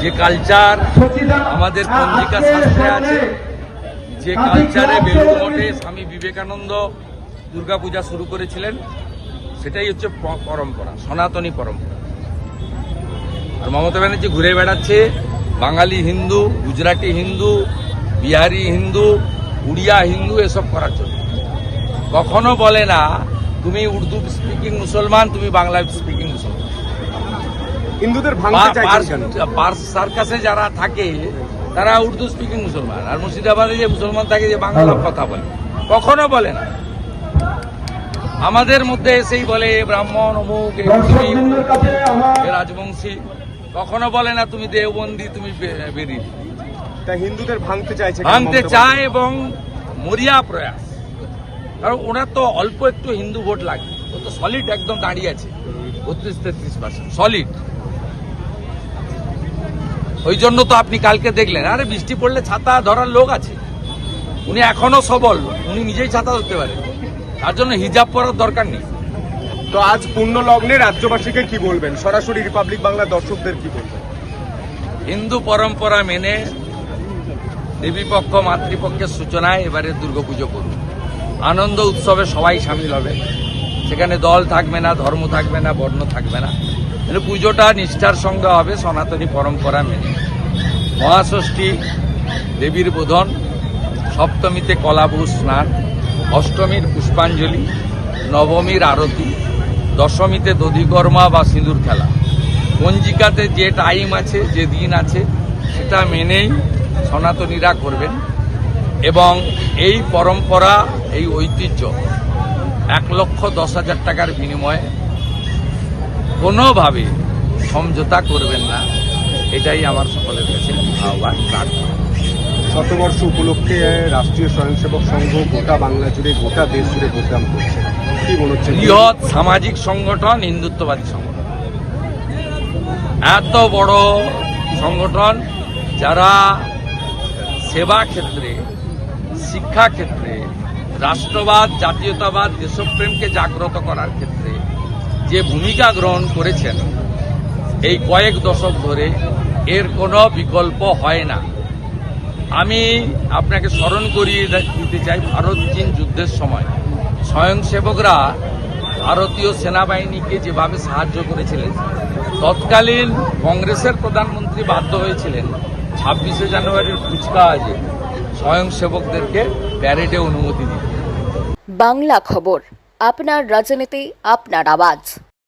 যে কালচার আমাদের পঞ্জিকা শাস্ত্রে আছে যে কালচারে বেলুড় মঠে স্বামী বিবেকানন্দ দুর্গাপূজা শুরু করেছিলেন। সেটাই হচ্ছে পরম্পরা সনাতনী পরম্পরা। আর মমতা ব্যানার্জি ঘুরে বেড়াচ্ছে বাঙালি হিন্দু গুজরাটি হিন্দু বিহারি হিন্দু উড়িয়া হিন্দু এসব করার জন্য। কখনো বলে না তুমি উর্দু স্পিকিং মুসলমান তুমি বাংলা স্পিকিং মুসলমান। হিন্দুদের ভাঙতে চাইছেন সার্কাসে যারা থাকে তারা উর্দু স্পিকিং মুসলমান। আর মুর্শিদাবাদে যে মুসলমান থাকে যে বাংলা কথা বলে। কখনো বলে না। আমাদের মধ্যে এসেই বলে ব্রাহ্মণ অমুক রাজবংশী। কখনো বলে না তুমি দেওবন্দি তুমি বেরিয়ে তা হিন্দুদের ভাঙতে চাইছে ভাঙতে চায় এবং মরিয়া প্রয়াস। কারণ ওনার তো অল্প একটু হিন্দু ভোট লাগে। ও তো সলিড একদম দাঁড়িয়ে আছে। বত্রিশ তেত্রিশ পার্সেন্ট সলিড ওই জন্য তো আপনি কালকে দেখলেন। আরে বৃষ্টি পড়লে ছাতা ধরার লোক আছে। উনি এখনও সবল। উনি নিজেই ছাতা ধরতে পারেন তার জন্য হিজাব পরার দরকার নেই। তো আজ পূর্ণ লগ্নে রাজ্যবাসীকে কি বলবেন? সরাসরি রিপাবলিক বাংলা দর্শকদের কি বলবেন? হিন্দু পরম্পরা মেনে দেবীপক্ষ মাতৃপক্ষের সূচনায় এবারে দুর্গাপুজো করুন। আনন্দ উৎসবে সবাই সামিল হবে। সেখানে দল থাকবে না ধর্ম থাকবে না বর্ণ থাকবে না। কিন্তু পুজোটা নিষ্ঠার সঙ্গে হবে, সনাতনী পরম্পরা মেনে। মহাষষ্ঠী, দেবীর বোধন, সপ্তমীতে কলাবু স্নান, অষ্টমীর পুষ্পাঞ্জলি, নবমীর আরতি, দশমীতে দধিকর্মা বা সিঁদুর খেলা। পঞ্জিকাতে যে টাইম আছে, যে দিন আছে, সেটা মেনেই সনাতনীরা করবেন। এবং এই পরম্পরা, এই ঐতিহ্য এক লক্ষ দশ হাজার টাকার বিনিময়ে কোনোভাবে সমঝোতা করবেন না এটাই আমার সকলের কাছে আহ্বান প্রার্থনা। শতবর্ষ উপলক্ষে রাষ্ট্রীয় স্বয়ংসেবক সংঘ গোটা বাংলা জুড়ে গোটা দেশ জুড়ে প্রোগ্রাম করছে। কি মনে হচ্ছে বৃহৎ সামাজিক সংগঠন হিন্দুত্ববাদী সংগঠন। এত বড় সংগঠন যারা সেবা ক্ষেত্রে শিক্ষা ক্ষেত্রে রাষ্ট্রবাদ জাতীয়তাবাদ দেশপ্রেমকে জাগ্রত করার ক্ষেত্রে যে ভূমিকা গ্রহণ করেছেন, এই কয়েক দশক ধরে এর কোনো বিকল্প হয় না। আমি আপনাকে স্মরণ করিয়ে দিতে চাই ভারত চীন যুদ্ধের সময়। স্বয়ংসেবকরা ভারতীয় সেনাবাহিনীকে যেভাবে সাহায্য করেছিলেন, তৎকালীন কংগ্রেসের প্রধানমন্ত্রী বাধ্য হয়েছিলেন ছাব্বিশে জানুয়ারির কুচকাওয়াজে স্বয়ংসেবকদেরকে প্যারেডে অনুমতি দিতে। বাংলা খবর। આપનાર રાજનીતિ આપનાર આવાજ